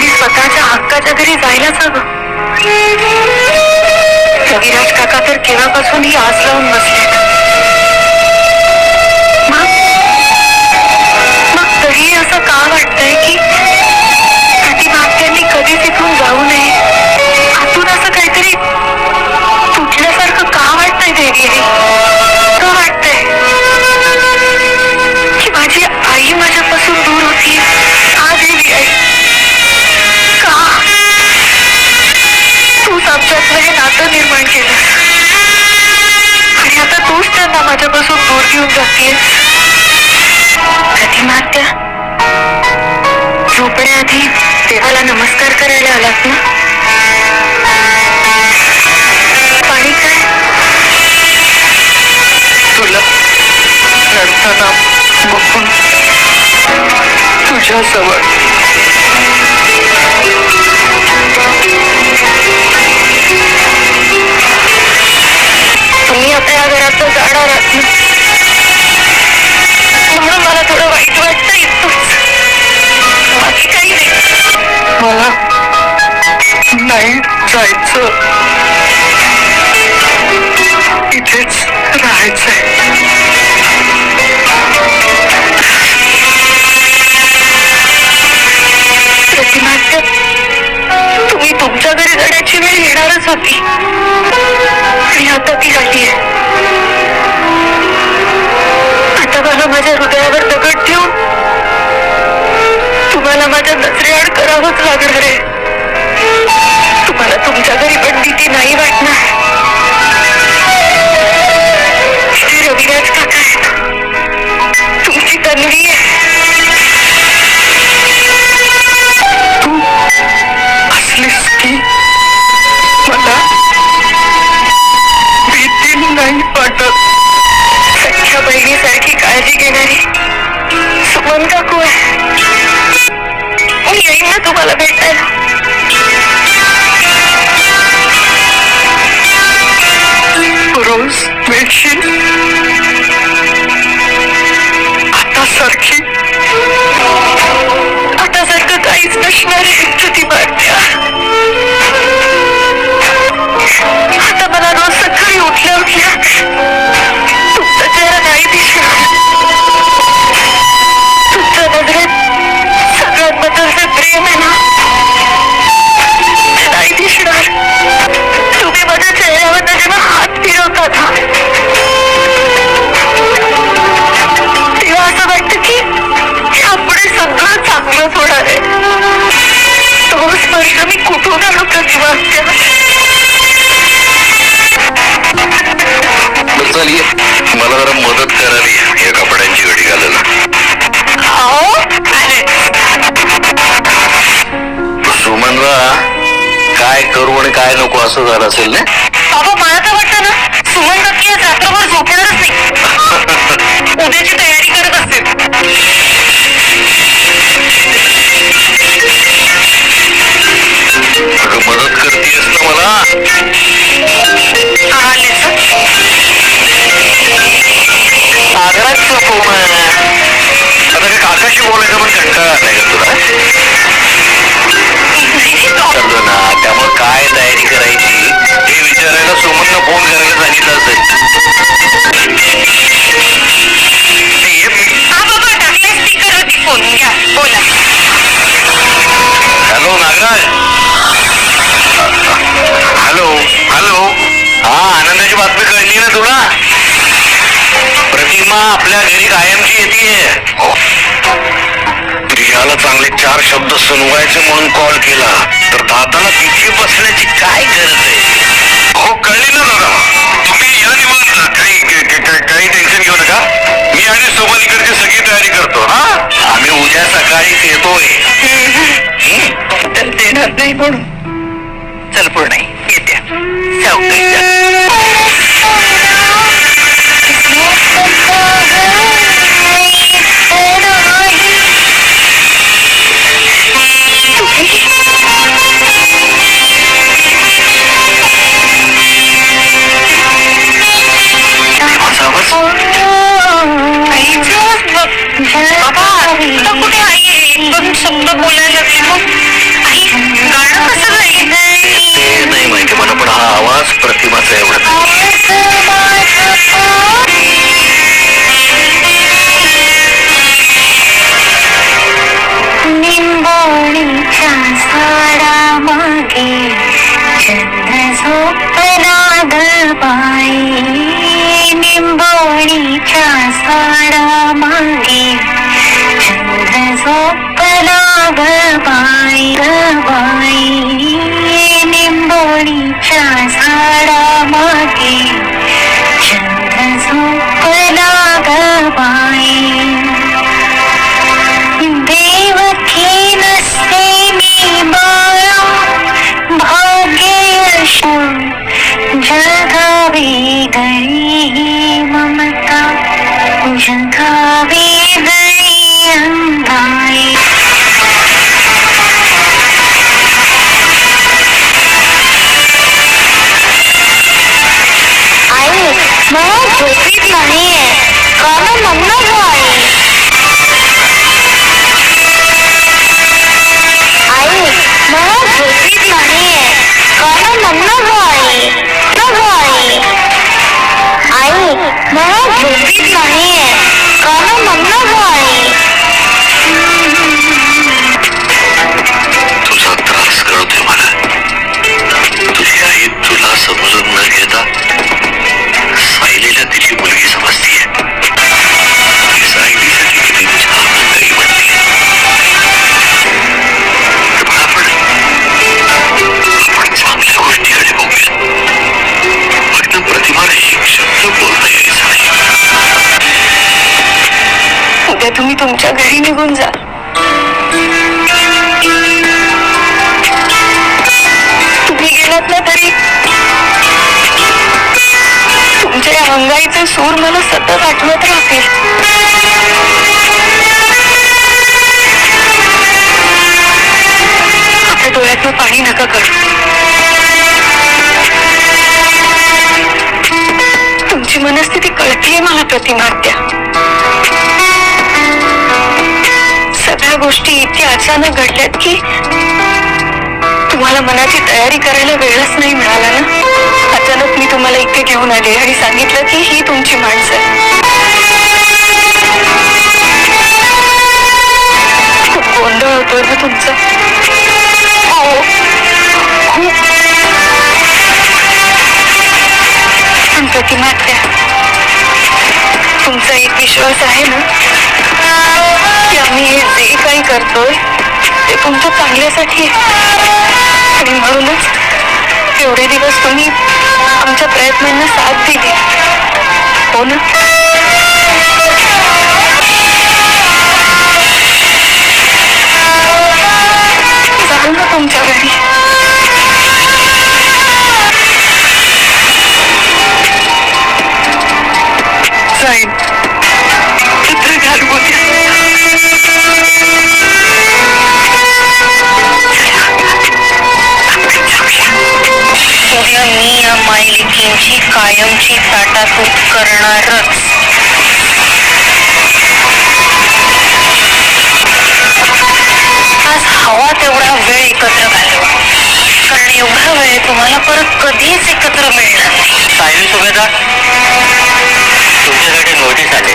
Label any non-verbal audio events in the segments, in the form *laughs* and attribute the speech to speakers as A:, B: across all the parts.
A: त्यांनी स्वतःच्या हक्काच्या घरी जायलाच हवं. रविराज काका तर केव्हापासून ही आस लावून बसले हे नातं निर्माण केलं. आणि आता तूच त्यांना माझ्यापासून दूर घेऊन जाते प्रतिमात्या झोपण्याआधी देवाला नमस्कार करायला आलात ना? पाणी काय?
B: तुला रडताना बघून तुझ्याजवळ
A: नाही
B: जायचं. इथेच राहायचंय.
A: तुम्ही तुमच्या घरी जाण्याची वेळ येणारच होती. आणि आता ती झाली आता मला माझ्या हृदयावर दगड ठेवून तुम्हाला माझ्या नजरेआड करावंच लागणार आहे. तुम्हाला तुमच्या घरी पण भीती नाही वाटणार. श्री रविराज काका आहेत तुमची तन्वी आहे.
B: तू असलीस की मला भीती नाही वाटत.
A: सख्या बहिणीसारखी काळजी घेणारी सुमन काकू आहे मी येईन ना तुम्हाला भेटायला. Christmas. असं
C: झालं असेल ना?
A: बाबा मला तर वाटतं ना सुमन नक्की रात्रभर झोपणारच नाही. *laughs* उद्याची तयारी
C: बातमी कळली ना तुला? प्रतिमा आपल्या घरी कायमची येते प्रियाला चांगले चार शब्द सुनवायचे म्हणून कॉल केला. तर दादाला तिथे बसण्याची काय गरज आहे?
A: साडा मागे
C: चंद्र झोपला निंबोळी to
A: keep my. तुमच्या घरी निघून जा. तुम्ही गेलात ना तरी तुमच्या या अंगाईचे सूर मला सतत आठवत राहतील आपल्या डोळ्यातनं पाणी नका करू. तुमची मनस्थिती कळतीये मला प्रतिमात्या. सगळ्या गोष्टी इतक्या अचानक घडल्यात की तुम्हाला मनाची तयारी करायला वेळच नाही मिळाला ना? अचानक मी तुम्हाला इथे घेऊन आले आणि सांगितलं की ही तुमची माणसं खूप गोंधळ होतोय ना तुमचा. हो पण तुमचा एक विश्वास आहे ना? आम्ही जे काही करतोय ते तुमच्या चांगल्यासाठी आणि म्हणूनच एवढे दिवस तुम्ही आमच्या प्रयत्नांना साथ दिली. हो ना? मायलिकींची कायमची ताटातूट करणारच. आज हवा तेवढा वेळ एकत्र घालवा. कारण एवढा वेळ तुम्हाला परत कधीच एकत्र मिळणार नाही.
C: सायली सुभेदार तुमच्यासाठी नोटीस आले.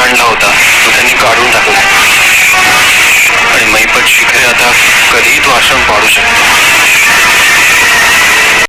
C: आणला होता. तो त्यांनी काढून टाकला. आणि मैपत शिखरे आता कधीही तो आश्रम पाडू शकतो.